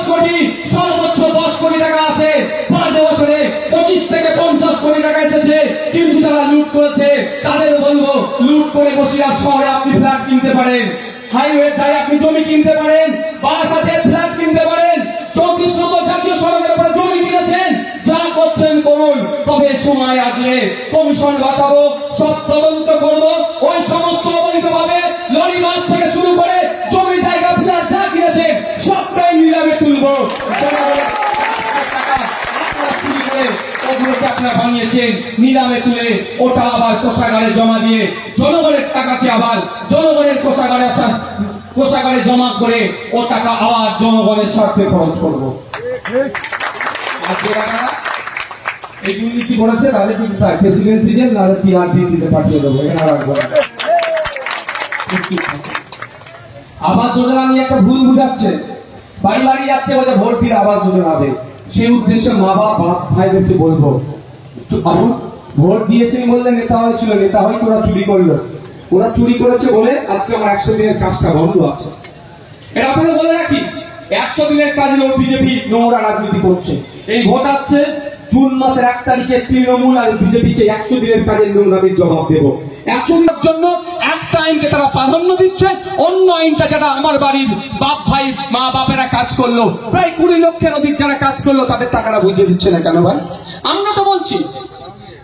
পাঁচ কোটি, সর্বোচ্চ দশ কোটি টাকা আসে পাঁচ বছরে পঁচিশ থেকে পঞ্চাশ কোটি টাকা এসেছে। কিন্তু তারা লুট করেছে তাদের বলব, লুট করে বসিরহাট শহরে আপনি ফ্ল্যাট কিনতে পারেন। হাইওয়ে দ্বারা আপনি জমি কিনতে পারেন। বারাসাতে ফ্ল্যাট কিনতে পারেন। চৌত্রিশ নম্বর জাতীয় সড়কের উপরে জমি কিনেছেন। যা করছেন করুন তবে সময় আসবে কমিশন বসাবো, সব তদন্ত করব, ওই সমস্ত নিলামে তুলে ওটা আবার কোষাগারে জমা দিয়ে জনগণের টাকাকে আবার জনগণের কোষাগারে জমা করে ও টাকা আবার জনগণের স্বার্থে খরচ করব। এই দুর্নীতি করেছে তাহলে কিন্তু তার প্রেসিডেন্সি জেল নাহলে তিহার দিল্লিতে পাঠিয়ে দেবো রাখব না। আবাস যোজনা নিয়ে একটা ভুল বুঝাচ্ছে। বাড়ি বাড়ি যাচ্ছে বলে দিয়ে আবাস যোজনা হবে সেই উদ্দেশ্যে মা বাপ ভাইদেরকে বলব ভোট দিয়েছেন বললে নেতা হয়েছিল নেতা হয়ে ওরা চুরি করল? ওরা চুরি করেছে বলে আজকে আমার একশো দিনের কাজটা বন্ধ আছে। এটা বলে রাখি, একশো দিনের কাজে বিজেপি নোংরা রাজনীতি করছে। এই ভোট আসছে জুন মাসের এক তারিখে তৃণমূল আর বিজেপিকে একশো দিনের কাজের নোংরামির জবাব দেব। একশো দিনের জন্য একটা আইনকে তারা প্রাধান্য দিচ্ছে, অন্য আইনটা যারা আমার বাড়ির বাপ ভাই, মা বাপেরা কাজ করল, প্রায় কুড়ি লক্ষের অধিক যারা কাজ করল, তাদের টাকাটা বুঝিয়ে দিচ্ছে না কেন ভাই? আমরা তো বলছি,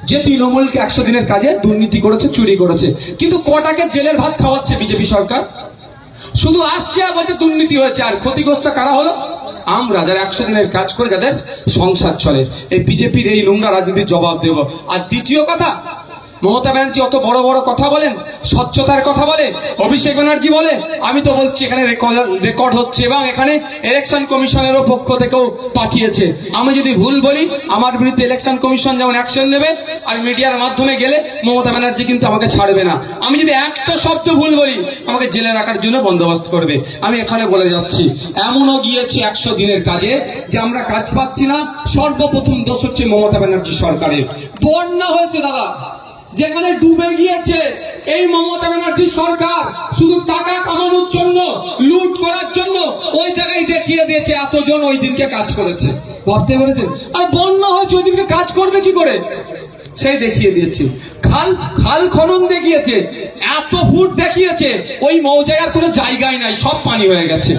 যে তৃণমূলকে একশো দিনের কাজে দুর্নীতি করেছে, চুরি করেছে, কিন্তু কটাকে জেলের ভাত খাওয়াচ্ছে বিজেপি সরকার? শুধু আসছে আর বলছে দুর্নীতি হয়েছে, আর ক্ষতিগ্রস্ত কারা হলো? আমরা, যারা একশো দিনের কাজ করে যাদের সংসার চলে, এই বিজেপির এই নোংরা রাজনীতির জবাব দেব। আর দ্বিতীয় কথা মমতা ব্যানার্জি অত বড় বড় কথা বলেন, স্বচ্ছতার কথা বলে অভিষেক ব্যানার্জি বলে, আমি তো বলছি এখানে রেকর্ড হচ্ছে এবং এখানে ইলেকশন কমিশনেরও পক্ষ থেকেও পাঠিয়েছে। আমি যদি ভুল বলি, আমার বিরুদ্ধে ইলেকশন কমিশন যেমন অ্যাকশন নেবে, আর মিডিয়ার মাধ্যমে গেলে মমতা ব্যানার্জি কিন্তু আমাকে ছাড়বে না। আমি যদি একটা শব্দ ভুল বলি, আমাকে জেলে রাখার জন্য বন্দোবস্ত করবে। আমি এখানে বলে যাচ্ছি, এমনও গিয়েছি একশো দিনের কাজে যে আমরা কাজ পাচ্ছি না, সর্বপ্রথম দোষ হচ্ছে মমতা ব্যানার্জি সরকারের। বন্যা হয়েছে দাদা। যেখানে ডুবে গিয়েছে এই মমতা ব্যানার্জি সরকার, শুধু টাকা কামানোর জন্য, লুট করার জন্য ওই জায়গায় দেখিয়ে দিয়েছে, এতজন ওই দিনকে কাজ করেছে। ভাবতে পেরেছেন? আর বন্যা হয়েছে, ওই দিনকে কাজ করবে কি করে? সেই দেখিয়ে দিয়েছে। খাল খাল খনন দেখিয়েছে, এত ফুট দেখিয়েছে, ওই মৌজায় কোনো জায়গায় নাই, সব পানি হয়ে গেছে।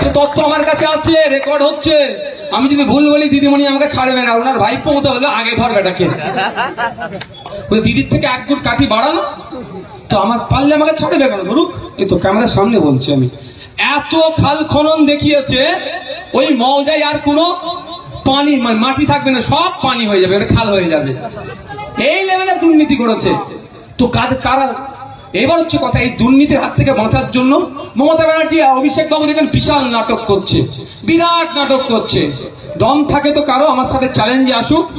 সে তথ্য আমার কাছে আছে, রেকর্ড হচ্ছে। আমি যদি ভুল বলি, দিদিমণি আমাকে ছাড়বে না। ওনার ভাই পৌঁছে বলবে আগে ধর বেটাকে। দিদির থেকে এক গুট কাঠি বাড়ানো, তো আমার পারলে আমাকে ছাড়বে কেন ধরুক এই তো ক্যামেরার সামনে বলছি আমি। এত খাল খনন দেখিয়েছে, ওই মৌজায় আর কোনো পানি মানে মাটি থাকবে না, সব পানি হয়ে যাবে ওটা খাল হয়ে যাবে। এই লেভেলে দুর্নীতি করেছে। তো কারা এবার হচ্ছে কথা এই দুর্নীতির হাত থেকে বাঁচার জন্য মমতা ব্যানার্জি অভিষেক বাবু দেখেন বিশাল নাটক করছে। বিরাট নাটক করছে। দম থাকে তো কারও, আমার সাথে চ্যালেঞ্জে আসুক।